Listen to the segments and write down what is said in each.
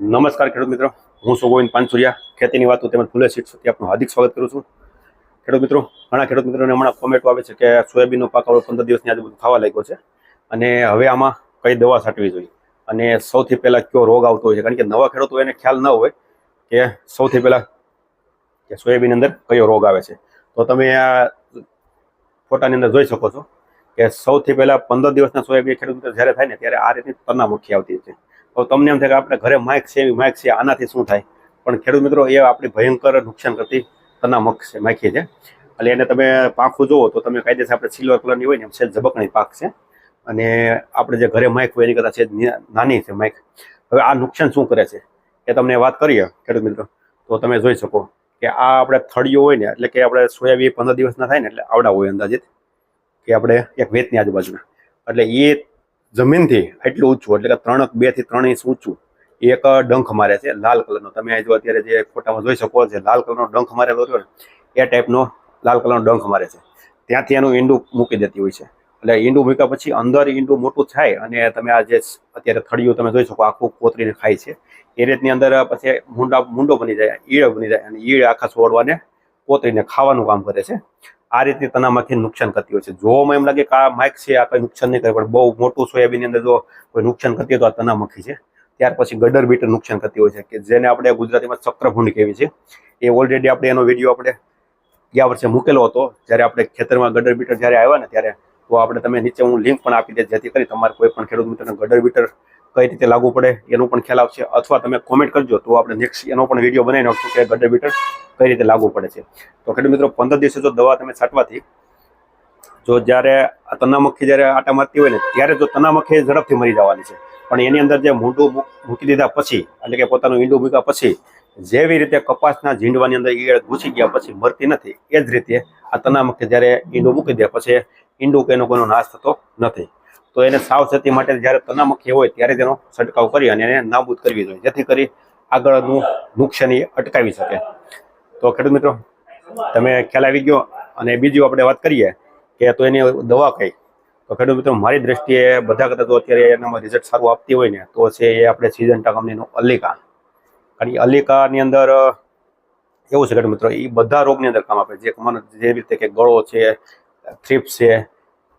નમસ્કાર ખેડૂત મિત્રો. હું સુ ગોવિંદ પાનસુરિયા. ખેતીની વાતો તેમજ ફૂલે સીટ સુધી આપનું હાર્દિક સ્વાગત કરું છું. ખેડૂત મિત્રો, ઘણા ખેડૂત મિત્રોને હમણાં કોમેન્ટો આવે છે કે સોયાબીનનો પાક હવે પંદર દિવસની આજુબાજુ ખાવા લાગ્યો છે. અને હવે આમાં કઈ દવા છાંટવી જોઈએ? અને સૌથી પહેલાં કયો રોગ આવતો હોય છે? કારણ કે નવા ખેડૂતો એને ખ્યાલ ન હોય કે સૌથી પહેલાં કે સોયાબીન અંદર કયો રોગ આવે છે. તો તમે આ ફોટાની અંદર જોઈ શકો છો કે સૌથી પહેલાં પંદર દિવસના સોયાબીન ખેડૂત મિત્રો જ્યારે થાય ને, ત્યારે આ રીતની તનામુખી આવતી છે. તો તમને એમ થાય કે આપણે ઘરે માઇક છે, એવી માઇક છે, આનાથી શું થાય? પણ ખેડૂત મિત્રો, એ આપણી ભયંકર નુકસાન કરતી તનામક છે, માખી છે. એટલે એને તમે પાંખું જુઓ, તો તમે કાયદેસર આપણે સિલ્વર કલરની હોય ને, એમ છે, ઝબકણી પાક છે. અને આપણે જે ઘરે માઇક હોય, એની કરતાં છે નાની છે માઇક હવે આ નુકસાન શું કરે છે? એ તમને વાત કરીએ, ખેડૂત મિત્રો. તો તમે જોઈ શકો કે આ આપણે થળીઓ હોય ને, એટલે કે આપણે સોયાબીન પંદર દિવસના થાય ને, એટલે આવડા હોય અંદાજિત, કે આપણે એક વેતની આજુબાજુના. એટલે એ જમીનથી એટલું ઊંચું, એટલે કે ત્રણ બેથી ત્રણ ઇંચ ઊંચું, એક ડંખ મારે છે, લાલ કલરનો. તમે જો અત્યારે જે ફોટામાં જોઈ શકો છો લાલ કલરનો ડંખ મારેલો રહ્યો ને એ ટાઈપનો લાલ કલરનો ડંખ મારે છે. ત્યાંથી એનું ઈંડું મૂકી દેતી હોય છે. એટલે ઈંડું મૂક્યા પછી અંદર ઈંડું મોટું થાય અને તમે આ જે અત્યારે થળિયું તમે જોઈ શકો, આખું કોતરીને ખાય છે. એ રીતની અંદર પછી મુંડા, મુંડો બની જાય, ઈળ બની જાય અને ઈળ આખા છોડવાને કોતરીને ખાવાનું કામ કરે છે. આ રીતે તનામાંથી નુકસાન કરતી હોય છે. જોવામાં એમ લાગે કે આ માઇક છે, આ કંઈ નુકસાન નહીં કરે, પણ બહુ મોટું સોયાબીનની અંદર જો કોઈ નુકસાન કરતી હોય તો આ તનામખી છે. ત્યાર પછી ગડર બીટર નુકસાન કરતી હોય છે, કે જેને આપણે ગુજરાતીમાં ચક્રભૂંડ કહેવી છે. એ ઓલરેડી આપણે એનો વીડિયો આપણે ગયા વર્ષે મૂકેલો હતો. જ્યારે આપણે ખેતરમાં ગડર બીટર જ્યારે આવ્યા ને ત્યારે, તો આપણે તમે નીચે હું લિંક પણ આપી દે જેથી કરી તમારે કોઈ પણ ખેડૂત મિત્રને ગડર બીટર કઈ રીતે લાગુ પડે એનું પણ ખ્યાલ આવશે. અથવા તમે કોમેન્ટ કરજો તો આપણે નેક્સ્ટ એનો પણ વીડિયો બનાવી નાખશું કે ગડર બીટર કઈ રીતે લાગુ પડે છે. તો ખેડૂત મિત્રો, પંદર દિવસે જો દવા તમે છાંટવાથી જો જ્યારે આ તનામક્ખી જ્યારે આટા મારતી હોય ને, ત્યારે જો તનામખી ઝડપથી મરી જવાની છે. પણ એની અંદર જે મૂંડું મૂકી દીધા પછી, એટલે કે પોતાનું ઈંડું મૂક્યા પછી, જેવી રીતે કપાસના ઝીંડવાની અંદર ઈયળ ઘૂસી ગયા પછી મરતી નથી, એ જ રીતે આ તનામકે જ્યારે ઈંડું મૂકી દે પછી ઈંડું કે એનો કોઈનો નાશ થતો નથી. તો એને સાવચેતી માટે જ્યારે તનામખી હોય ત્યારે તેનો છંટકાવ કરી અને એને નાબૂદ કરવી જોઈએ. જેથી કરી આગળનું નુકસાની અટકાવી શકે. તો ખેડૂત મિત્રો, તમે ખ્યાલ આવી ગયો અને બીજું આપણે વાત કરીએ કે તો એની દવા કઈ. તો ખેડૂત મિત્રો, મારી દ્રષ્ટિએ બધા કરતાં તો અત્યારે એનામાં રિઝલ્ટ સારું આપતી હોય ને, તો છે એ આપણે સિઝન્ટા કંપનીનું અલિકા. કારણ કે અલિકાની અંદર, એવું છે ખેડૂત મિત્રો, એ બધા રોગની અંદર કામ આપે જે મને જે રીતે કે ગળો છે થ્રીપ્સ છે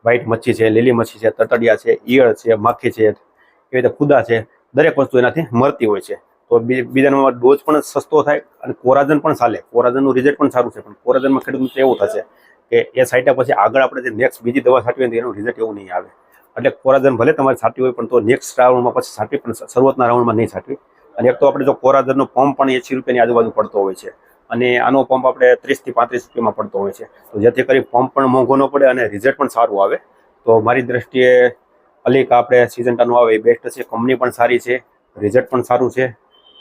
વ્હાઈટ મચ્છી છે, લીલી મચ્છી છે, તતડિયા છે, ઈયળ છે, માખી છે, એવી રીતે ખુદા છે. દરેક વસ્તુ એનાથી મળતી હોય છે. તો બીજા નંબર ડોઝ પણ સસ્તો થાય અને કોરાજન પણ ચાલે. કોરાજનનું રિઝલ્ટ પણ સારું છે, પણ કોરાજનમાં ખેડૂત મિત્રો એવું થશે કે એ સાઈટા પછી આગળ આપણે જે નેક્સ્ટ બીજી દવા છાંટવી હોય એનું રિઝલ્ટ એવું નહીં આવે. એટલે કોરાજન ભલે તમારે છાંટવી હોય, પણ તો નેક્સ્ટ રાઉન્ડમાં પછી છાંટવી પણ શરૂઆતના રાઉન્ડમાં નહીં છાંટવી. અને એક તો આપણે જો કોરાજનનો પંપ પણ એસી રૂપિયાની આજુબાજુ પડતો હોય છે. અને આનો પંપ આપણે ત્રીસથી પાંત્રીસ રૂપિયામાં પડતો હોય છે. તો જેથી કરી પંપ પણ મોંઘો ન પડે અને રિઝલ્ટ પણ સારું આવે. તો મારી દ્રષ્ટિએ અલીક આપણે સિઝન્ટાનું આવે એ બેસ્ટ છે. કંપની પણ સારી છે. રિઝલ્ટ પણ સારું છે.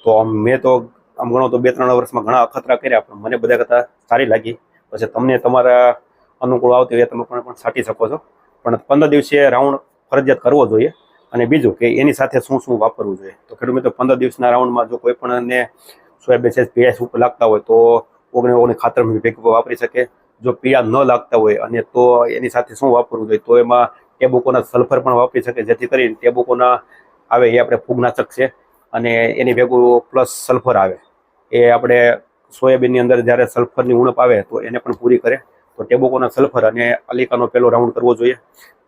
તો મેં તો આમ ગણો તો બે ત્રણ વર્ષમાં ઘણા અખતરા કર્યા, પણ મને બધા કરતાં સારી લાગી. પછી તમને તમારા અનુકૂળ આવતી હોય તમે પણ પણ છાંટી શકો છો. પણ પંદર દિવસે રાઉન્ડ ફરજિયાત કરવો જોઈએ. અને બીજું કે એની સાથે શું શું વાપરવું જોઈએ. તો ખેડૂત મિત્રો, પંદર દિવસના રાઉન્ડમાં જો કોઈ પણ સોયાબીન છે પીએસ ઉપર લાગતા હોય તો ઓગણે ઓગણી ખાતર ભેગું વાપરી શકે. જો પીળા ન લાગતા હોય અને તો એની સાથે શું વાપરવું જોઈએ? તો એમાં ટેબુકોના સલ્ફર પણ વાપરી શકે, જેથી કરીને ટેબુકોના આવે એ આપણે ફૂગનાશક છે અને એની ભેગું પ્લસ સલ્ફર આવે. એ આપણે સોયાબીનની અંદર જ્યારે સલ્ફરની ઉણપ આવે તો એને પણ પૂરી કરે. તો ટેબોકોના સલ્ફર અને અલિકાનો પહેલો રાઉન્ડ કરવો જોઈએ,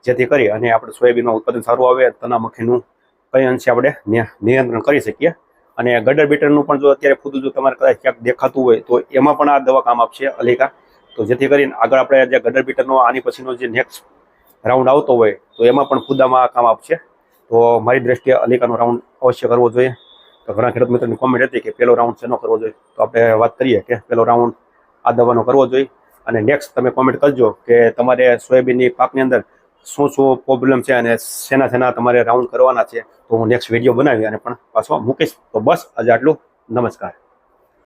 જેથી કરી અને આપણે સોયાબીનનું ઉત્પાદન સારું આવે તનામખીનું કઈ અંશે આપણે નિયંત્રણ કરી શકીએ. અને ગડર બીટરનું પણ જો અત્યારે ખુદ જો તમારે કદાચ ક્યાંક દેખાતું હોય, તો એમાં પણ આ દવા કામ આપશે અલિકા. તો જેથી કરીને આગળ આપણે જે ગડર બીટરનો, આની પછીનો જે નેક્સ્ટ રાઉન્ડ આવતો હોય, તો એમાં પણ ખુદામાં આ કામ આપશે. તો મારી દ્રષ્ટિએ અલિકાનો રાઉન્ડ અવશ્ય કરવો જોઈએ. તો ઘણા ખેડૂત મિત્રોની કોમેન્ટ હતી કે પહેલો રાઉન્ડ શેનો કરવો જોઈએ? તો આપણે વાત કરીએ કે પહેલો રાઉન્ડ આ દવાનો કરવો જોઈએ. અને નેક્સ્ટ તમે કોમેન્ટ કરજો કે તમારે સોયાબીનની પાકની અંદર શું શું પ્રોબ્લેમ છે અને શેના શેના તમારે રાઉન્ડ કરવાના છે, તો હું નેક્સ્ટ વીડિયો બનાવી અને પણ પાછો મૂકીશ. તો બસ, આજે આટલું. નમસ્કાર.